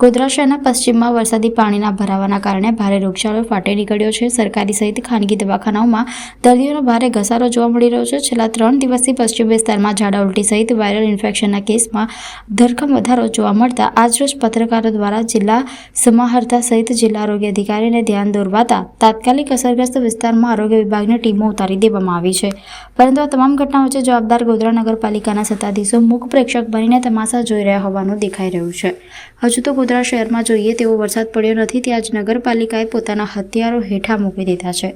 ગોધરા શહેરના પશ્ચિમમાં વરસાદી પાણીના ભરાવાના કારણે ભારે રોગચાળો ફાટી નીકળ્યો છે. સરકારી સહિત ખાનગી દવાખાનાઓમાં દર્દીઓનો ભારે ઘસારો જોવા મળી રહ્યો છે. છેલ્લા ત્રણ દિવસથી પશ્ચિમ વિસ્તારમાં ઝાડા ઉલટી સહિત વાયરલ ઇન્ફેક્શનના કેસમાં ધરખમ વધારો જોવા મળતા આજરોજ પત્રકારો દ્વારા જિલ્લા સમાહર્તા સહિત જિલ્લા આરોગ્ય અધિકારીને ધ્યાન દોરવાતા તાત્કાલિક અસરગ્રસ્ત વિસ્તારમાં આરોગ્ય વિભાગની ટીમો ઉતારી દેવામાં આવી છે. પરંતુ આ તમામ ઘટના વચ્ચે જવાબદાર ગોધરા નગરપાલિકાના સત્તાધીશો, મુખ પ્રેક્ષક બનીને તમાશા જોઈ રહ્યા હોવાનું દેખાઈ રહ્યું છે. હજુ તો ગોધરા શહેરમાં જોઈએ તેવો વરસાદ પડ્યો નથી, ત્યાં જ નગરપાલિકાએ પોતાના હથિયારો હેઠા મૂકી દીધા છે.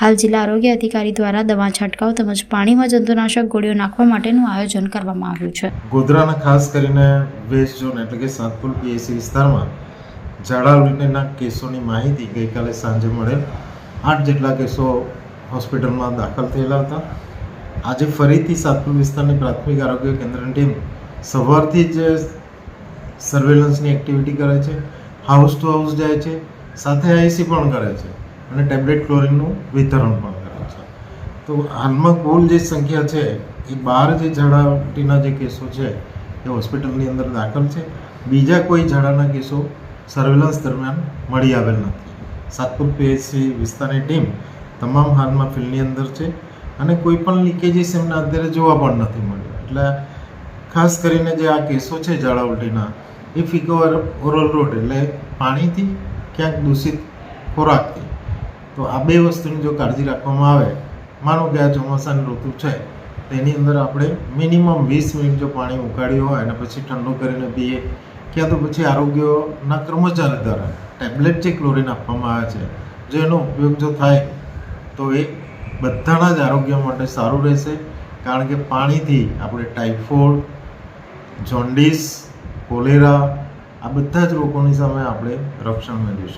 હાલ જિલ્લા આરોગ્ય અધિકારી દ્વારા દવા છંટકાવ તેમજ પાણીમાં જંતુનાશક ગોળીઓ નાખવા માટેનું આયોજન કરવામાં આવ્યું છે. ગોધરાના ખાસ કરીને વેસ્ટ ઝોન એટલે કે સાતપુર પીએસસી વિસ્તારમાં ઝાડા કેસોની માહિતી ગઈકાલે સાંજે મળેલ આઠ જેટલા કેસો હોસ્પિટલમાં દાખલ થયેલા હતા. આજે ફરીથી સાતપુર વિસ્તારની પ્રાથમિક આરોગ્ય કેન્દ્રની ટીમ સવારથી જ સર્વેલન્સની એક્ટિવિટી કરે છે હાઉસ ટુ હાઉસ જાય છે, સાથે આઈસી પણ કરે છે અને ટેબ્લેટ ક્લોરિનનું વિતરણ પણ કરે છે. તો હાલમાં કુલ જે સંખ્યા છે, એ બાર જે ઝાડાટીના જે કેસો છે, એ હોસ્પિટલની અંદર દાખલ છે. બીજા કોઈ ઝાડાના કેસો સર્વેલન્સ દરમિયાન મળી આવેલ નથી. સાતપુર પીએચસી વિસ્તારની ટીમ તમામ હાલમાં ફિલ્ડની અંદર છે અને કોઈ પણ લીકેજીસ એમને અત્યારે જોવા પણ નથી મળ્યું. એટલે ખાસ કરીને જે આ કેસો છે ઝાડા એ ફીકો ઓરલ રોડ એટલે પાણીથી ક્યાંક દૂષિત ખોરાકથી. તો આ બે વસ્તુની જો કાળજી રાખવામાં આવે, માનો કે આ ચોમાસાની ઋતુ છે, તેની અંદર આપણે મિનિમમ વીસ મિનિટ જો પાણી ઉકાળ્યું હોય અને પછી ઠંડુ કરીને પીએ, ક્યાં તો પછી આરોગ્યના કર્મચારી દ્વારા ટેબ્લેટ જે ક્લોરીન આપવામાં આવે છે, જો એનો ઉપયોગ જો થાય, તો એ બધાના જ આરોગ્ય માટે સારું રહેશે, કારણ કે પાણીથી આપણે ટાઇફોઇડ જોન્ડિસ કોલેરા આ બધા જ રોગોની સામે આપણે રક્ષણ મેળવીશું.